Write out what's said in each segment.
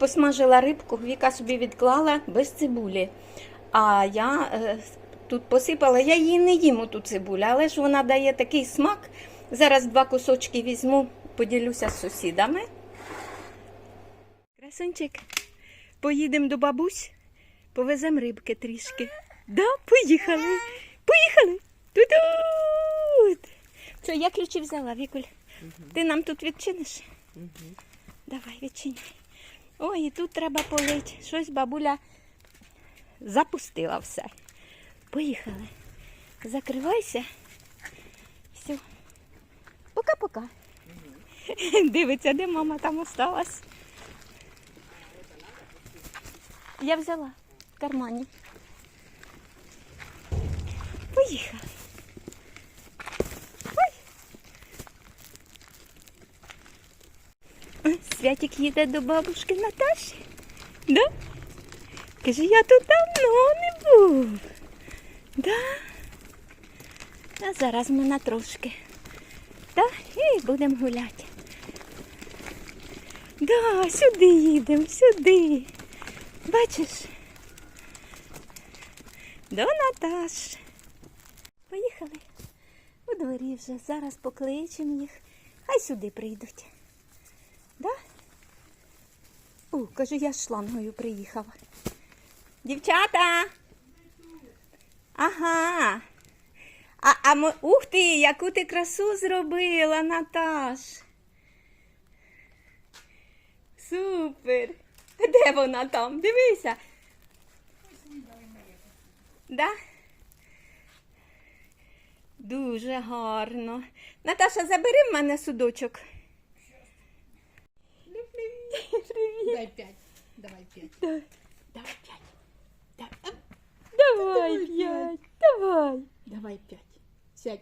посмажила рибку, Віка собі відклала без цибулі. А я е, тут посипала, я її не їм ту цибулю, але ж вона дає такий смак. Зараз два кусочки візьму, поділюся з сусідами. Красунчик, поїдемо до бабусь, повеземо рибки трішки. Да, поїхали. Поїхали. Тут. Що, я ключі взяла, Вікуль. Ти нам тут відчиниш? Давай, відчиняй. Ой, і тут треба полить. Щось бабуля запустила все. Поїхали. Закривайся. Все. Пока-пока. Дивиться, де мама там осталась. Я взяла в кармані. Поїхали. Ой. Святик їде до бабушки Наташі. Да? Каже, я тут давно не був. Да? А зараз ми на трошки. Да? І будемо гуляти. Да, сюди їдемо, сюди. Бачиш? До Наташ. Поїхали. У дворі вже. Зараз покличемо їх. Хай сюди прийдуть. Да? О, кажу, я шлангою приїхала. Дівчата. Ага. А, а мо- ух ти, яку ти красу зробила, Наташ. Супер. Де вона там? Дивися. Да? Дуже гарно. Наташа, забери в мене судочок. Ну, Привіт. Привіт. Дай п'ять. Давай п'ять. Давай, давай п'ять. Давай, Оп. давай п'ять. Давай. Давай п'ять. Сядь.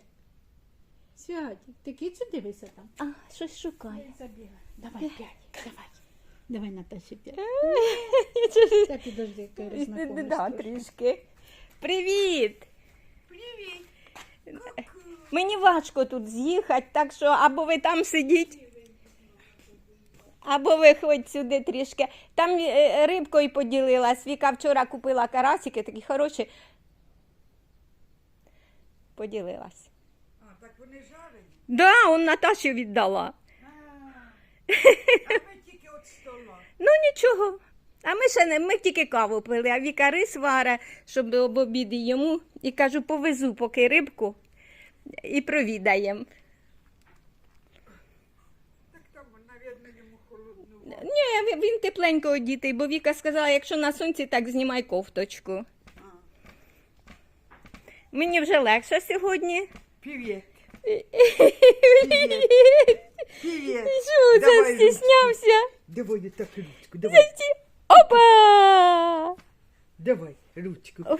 Сядь. Ти кицю дивися там. А, щось шукає. Забігай. Давай п'ять. Давай. Давай Наташі п'ять. Та підожди, коли Да, роззнакомишся. трішки. Привіт. Привіт. Мені важко тут з'їхати, так що або ви там сидіть, Або ви хоч сюди трішки. Там е, рибкою поділилась. Віка вчора купила карасики, такі хороші. Поділилась. А, так вони жарені. Да, он Наташі віддала. А ви тільки від стола. Ну нічого. А ми ще не ми тільки каву пили, а Віка рис варе, щоб об обіді йому. І кажу, повезу поки рибку і провідаємо. Так там, навірно, йому холодну воду. Ні, він- тепленько одітий, бо Віка сказала, якщо на сонці, так знімай кофточку. Мені вже легше сьогодні. Привіт. Привіт. Привіт. Що, Давай застіснявся? Давай я так ручку, давай. Опа! Давай, ручку. О.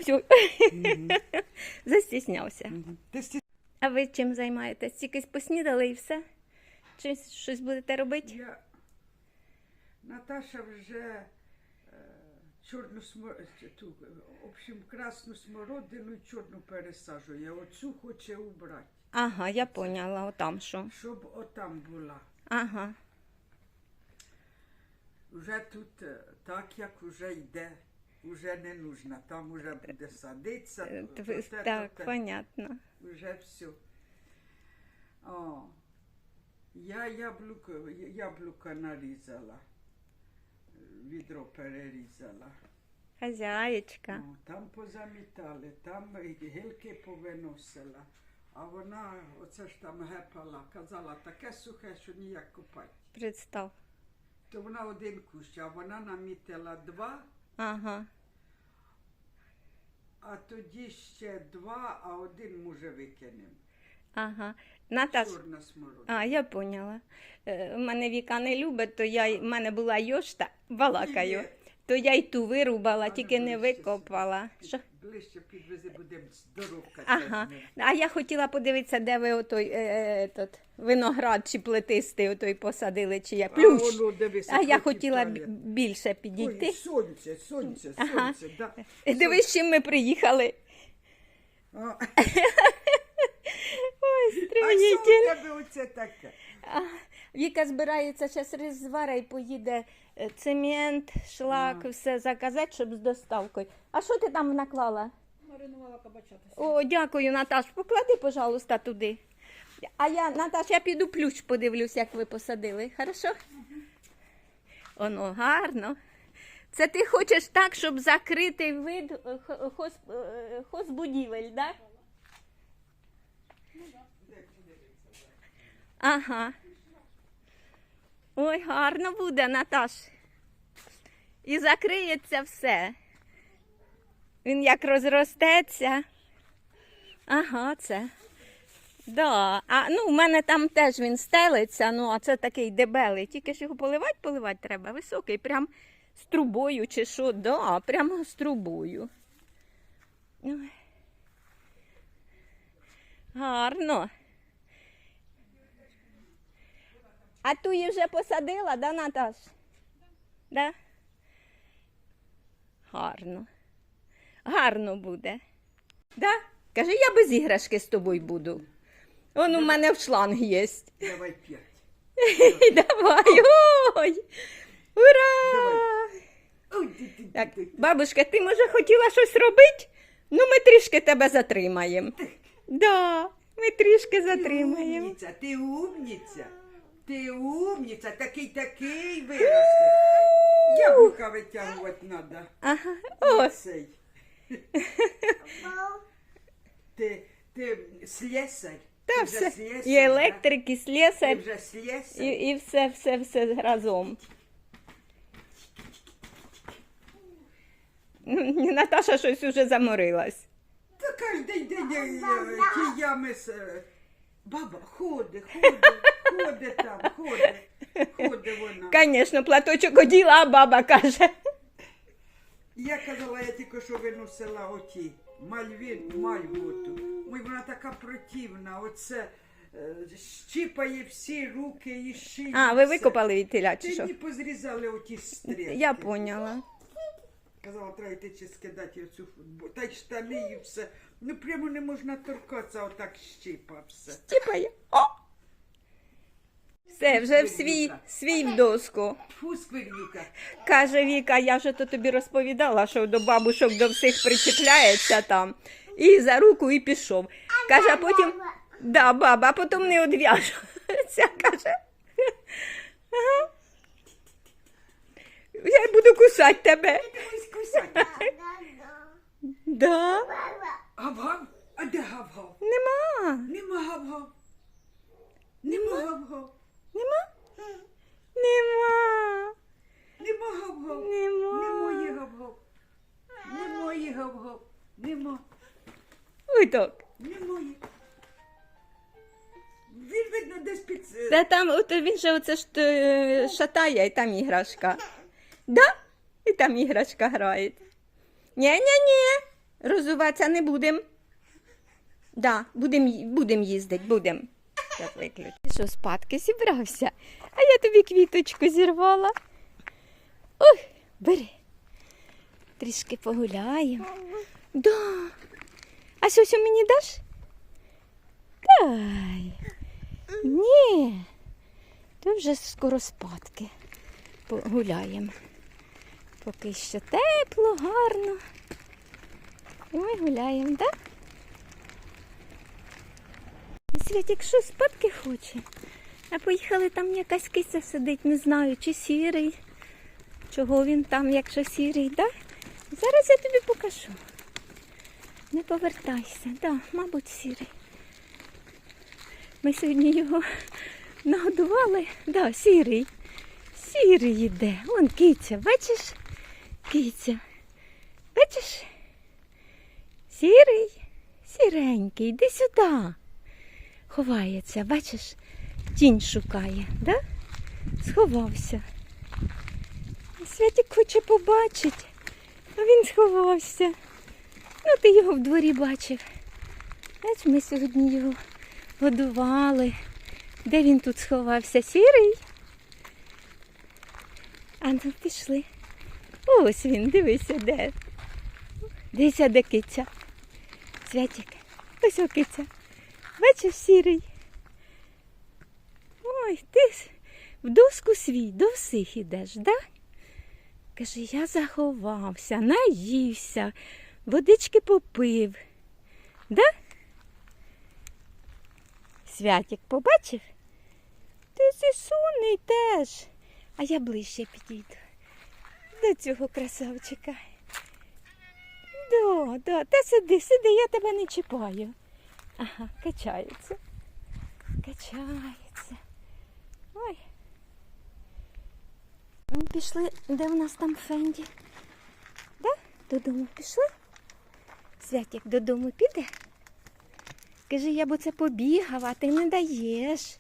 Застіснявся. Мгм. Ти сті- А ви чим займаєтесь? Тільки поснідали і все? Чи щось будете робити? Я... Наташа вже е, чорну смо... ту, в общем, красну смородину і чорну пересаджує. Оцю хоче убрати, Ага, я поняла, отам що. щоб отам була. Ага. Вже тут е, так, як вже йде, вже не нужно. Там вже буде садитися. Е, Так, понятно. Вже все. О, я яблуко, яблука нарізала. Відро перерізала. Хазяєчка. О, там позамітали, там гілки повиносила. А вона, оце ж там гепала, казала, таке сухе, що ніяк копати. Представ. То вона один кущ, а вона намітила два, Ага. а тоді ще два, а один може викинемо. Ага. Наташ, Чорна смородина. а, я поняла. Е, У мене віка не любить, то я, й- в мене була йошта, балакаю, то я й ту вирубала, тільки не ближче викопала. Що? Ближче підвези, будемо здоровка. Ага. А я хотіла подивитися, де ви отой е, е, тот, виноград чи плетистий отой посадили, чи я плющ. А, воно, дивися, А я хотіла б- більше підійти. Ой, сонце, сонце, Ага. сонце. Да. Дивись, чим ми приїхали. А, а що в тебе оце таке? А, Віка збирається зараз рис і поїде е, цемент, шлак, все заказати, щоб з доставкою. А що ти там наклала? Маринувала кабачата. О, дякую, Наташ. Поклади, пожалуйста, туди. А я, Наташ, я піду плющ подивлюсь, як ви посадили. Хорошо? Оно гарно. Це ти хочеш так, щоб закрити вид е, хоз, е, хозбудівель, так? Ага. Ой, гарно буде, Наташ. І закриється все. Він як розростеться. Ага, це. Да. А ну, у мене там теж він стелиться, ну, а це такий дебелий. Тільки ж його поливати, поливати треба. Високий, прям з трубою чи що. Да, прямо з трубою. Ой. Гарно. А ту її вже посадила, да, Наташ? Да? Гарно. Гарно буде. Да? Кажи, я без іграшки з тобою буду. Он у мене в шланг є. Давай п'ять. Давай, ой! Ура! Так, бабушка, ти може хотіла щось робити? Ну, ми трішки тебе затримаємо. Да, ми трішки Ти затримаємо. ти умниця. Ти умниця, такий такий виросте. Яблука витягувати треба. Ага. О, Цей. Ти, ти слесар. та Ти все. вже слесар, І електрик, і Ти слесар, вже слесар. і, і все, все, все разом. Наташа щось уже заморилась. Та кожен день е, е, ті ями е, Баба, ходи, ходи, ходи там, ходи, ходи вона. Звісно, платочок оділа, а баба каже. Я казала, я тільки що виносила оті мальвін, мальвоту. Ой, вона така противна, оце е, щіпає всі руки і шиї. А, ви все. викопали від теля, чи Ти що? мені позрізали оті стрілки. Я поняла. Казала, треба йти чи скидати оцю футбол. Та й штани і все. Ну прямо не можна торкатися, отак щіпа все. Тіпає. О! Все, вже в свій, свій в доску. Фу, сквернюка. Каже Віка, я вже то тобі розповідала, що до бабушок до всіх причіпляється там. І за руку і пішов. Каже, а потім. Да, баба, а потім не одв'яжеться. Каже. Ага. Я буду кусати тебе. Кусати. Да? Гав-гав? А де гав-гав? Нема. Нема гав-гав. Нема гав-гав. Нема? Нема. Нема гав-гав. Нема. Немає гав-гав. Немає гав-гав. Нема. Ой так. Він, видно, десь під... е, Та там от він же оце ж е, шатає, і там іграшка. Да? І там іграшка грає. Ні-ні-ні, розуватися не будемо. Да, будемо будем їздити, будемо. Зараз виключу. Що, спадки зібрався? А я тобі квіточку зірвала. Ой, бери. Трішки погуляємо. Да. А щось мені даш? Дай. Ні. То вже скоро спадки. Погуляємо. Поки що тепло, гарно. І ми гуляємо, так? Святик що спадки хоче. А поїхали там якась киця сидить, не знаю, чи сірий. Чого він там, якщо сірий, так? Зараз я тобі покажу. Не повертайся, да, мабуть, сірий. Ми сьогодні його нагодували. Да, сірий. Сірий йде. Вон киця, бачиш? Киця. Бачиш? Сірий, сіренький, йди сюди. Ховається, бачиш? Тінь шукає, да? Сховався. Святик хоче побачити, а він сховався. Ну, ти його в дворі бачив. Бач, ми сьогодні його годували. Де він тут сховався? Сірий? А ну пішли. Ось він, дивися, де. Дивися, де киця. Святик. Ось о киця. Бачиш, сірий. Ой, ти, В доску свій до всіх ідеш, да? Каже, я заховався, наївся, водички попив. Да? Святик побачив? Ти сисунний теж. А я ближче підійду до цього красавчика. Да, да, та сиди, сиди, я тебе не чіпаю. Ага, качається. Качається. Ой. Ну, Пішли, де в нас там Фенді? Да? Додому пішли? Святик додому піде? Каже, я б оце побігав, а ти не даєш.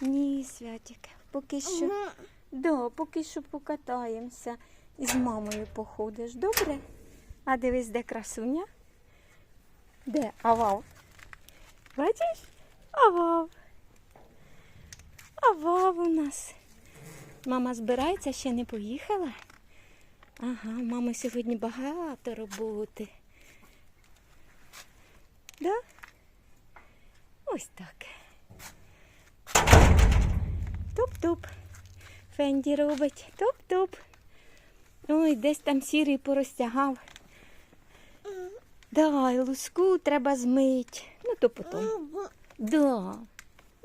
Ні, Святик, поки що. Да, поки що покатаємося. І з мамою походиш, добре? А дивись, де красуня? Де? Авав. Бачиш? Авав. Авав у нас. Мама збирається, ще не поїхала. Ага, у мами сьогодні багато роботи. Да? Ось так. Туп-туп. Фенді робить. Туп-туп. Ой, десь там сірий порозтягав. Давай, луску треба змить. Ну, то потім. Да.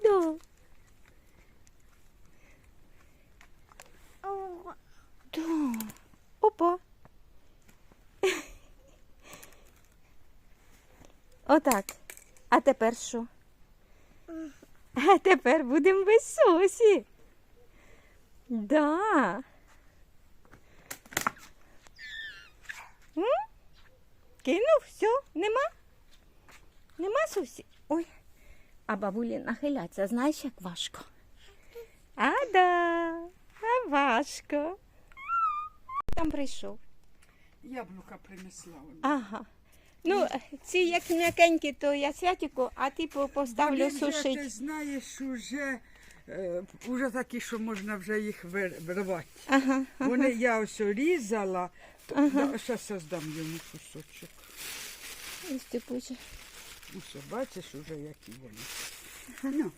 Да. Да. Опа. Отак. А тепер що? А тепер будемо без сосі. Да. М? Кинув, все, нема? Нема сусі? Ой. А бабулі нахиляться, знаєш, як важко. А да, а важко. Там прийшов. Яблука принесла вона. Ага. Ну, ці як м'якенькі, то я святіку, а ти по- поставлю Вони вже, Ти знаєш, уже, е, уже такі, що можна вже їх вир- вирвати. Ага. Вони я ось різала, то, да, щас я здам йому кусочок. Ось ти боже. Усе, бачиш уже, які вони. Ну,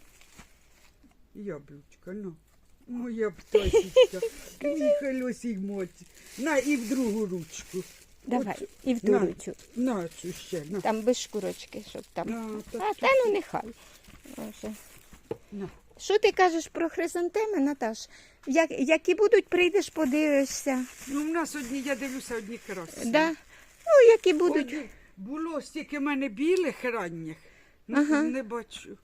яблучко, ну. Моя пташечка. Нехай моці. На, і в другу ручку. Давай, Оцю. і в На, туручу. На цю ще. На. Там без шкурочки, щоб там. На, так, А, та ну нехай. Може. на. Що ти кажеш про хризантеми, Наташ? Як, які будуть, прийдеш, подивишся. Ну, в нас одні, я дивлюся, одні красні. Да? Ну, які будуть. Одні- Було стільки в мене білих ранніх, ну, Ага. не бачу.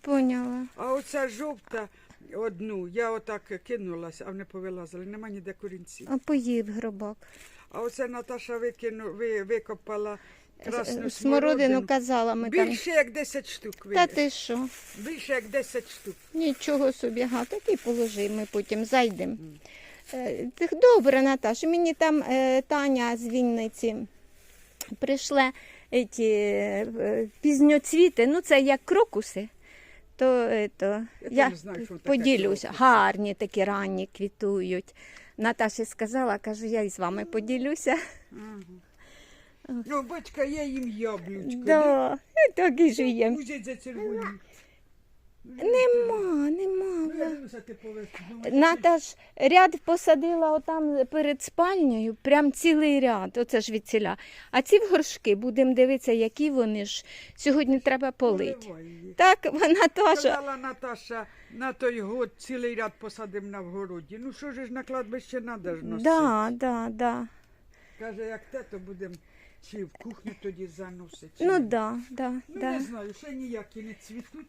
Поняла. А оця жовта одну, я отак кинулася, а вони повилазили, нема ніде корінців. А поїв гробак. А оце Наташа викину, ви, викопала красну Смородину смородину. казала ми там. Більше як 10 штук Та ти що? Більше як 10 штук. Нічого собі, га, такий положи, ми потім зайдемо. Е, так Добре, Наташ, мені там е, Таня з Вінниці прийшли ті, е, пізньоцвіти, ну це як крокуси. То, е, то, Я я знаю, поділюся. Гарні такі ранні квітують. Наташі сказала, каже, я із вами поділюся. Ну, батька, я їм яблучко. Да, так і жиєм. Узять за червоні. Нема, нема. Ну, я дивлюся, ти повез. Думаю, Наташ ряд посадила отам перед спальнею, прям цілий ряд, оце ж від ціля. А ці в горшки будемо дивитися, які вони ж сьогодні треба полити. Так, теж. Сказала Наташа, на той год цілий ряд посадимо на вгороді. Ну що ж на кладбище треба ж носити. Да, да, да. Каже, як те, то будемо чи в кухню тоді заносити. Ну ні. да, да, Ну, да. не знаю, ще ніякі не цвітуть.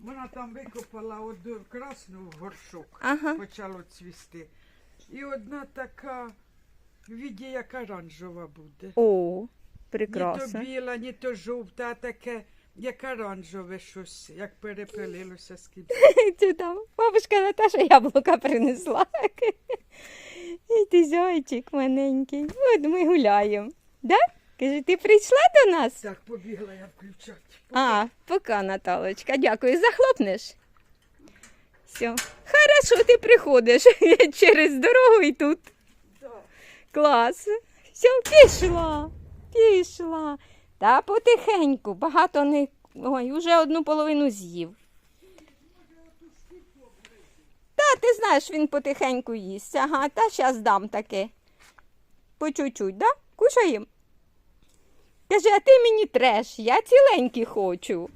Вона там викопала одну красну в горшок, Ага. почало цвісти. І одна така, віді як оранжева буде. О, Ні прекрасно. то біла, ні то жовта, а таке, як оранжеве щось, як перепилилося з ким. Там бабушка Наташа яблука принесла. І ти зайчик маленький. От ми гуляємо. Да? Каже, ти прийшла до нас? Так, побігла я включати. А, пока, Наталочка, дякую. Захлопнеш? Все. Хорошо, ти приходиш через дорогу і тут. Да. Клас. Все, пішла. Пішла. Та потихеньку, багато не. Ой, вже одну половину з'їв. Да, ти знаєш, він потихеньку їсть. Ага, та щас дам таке. По чуть-чуть, да? Кушаєм. Каже, а ти мені треш, я ціленький хочу.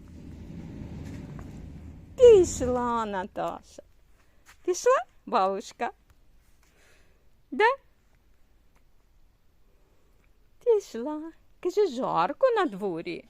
Пішла, Наташа. Пішла, бабушка? Да? Пішла. Каже, жарко на дворі.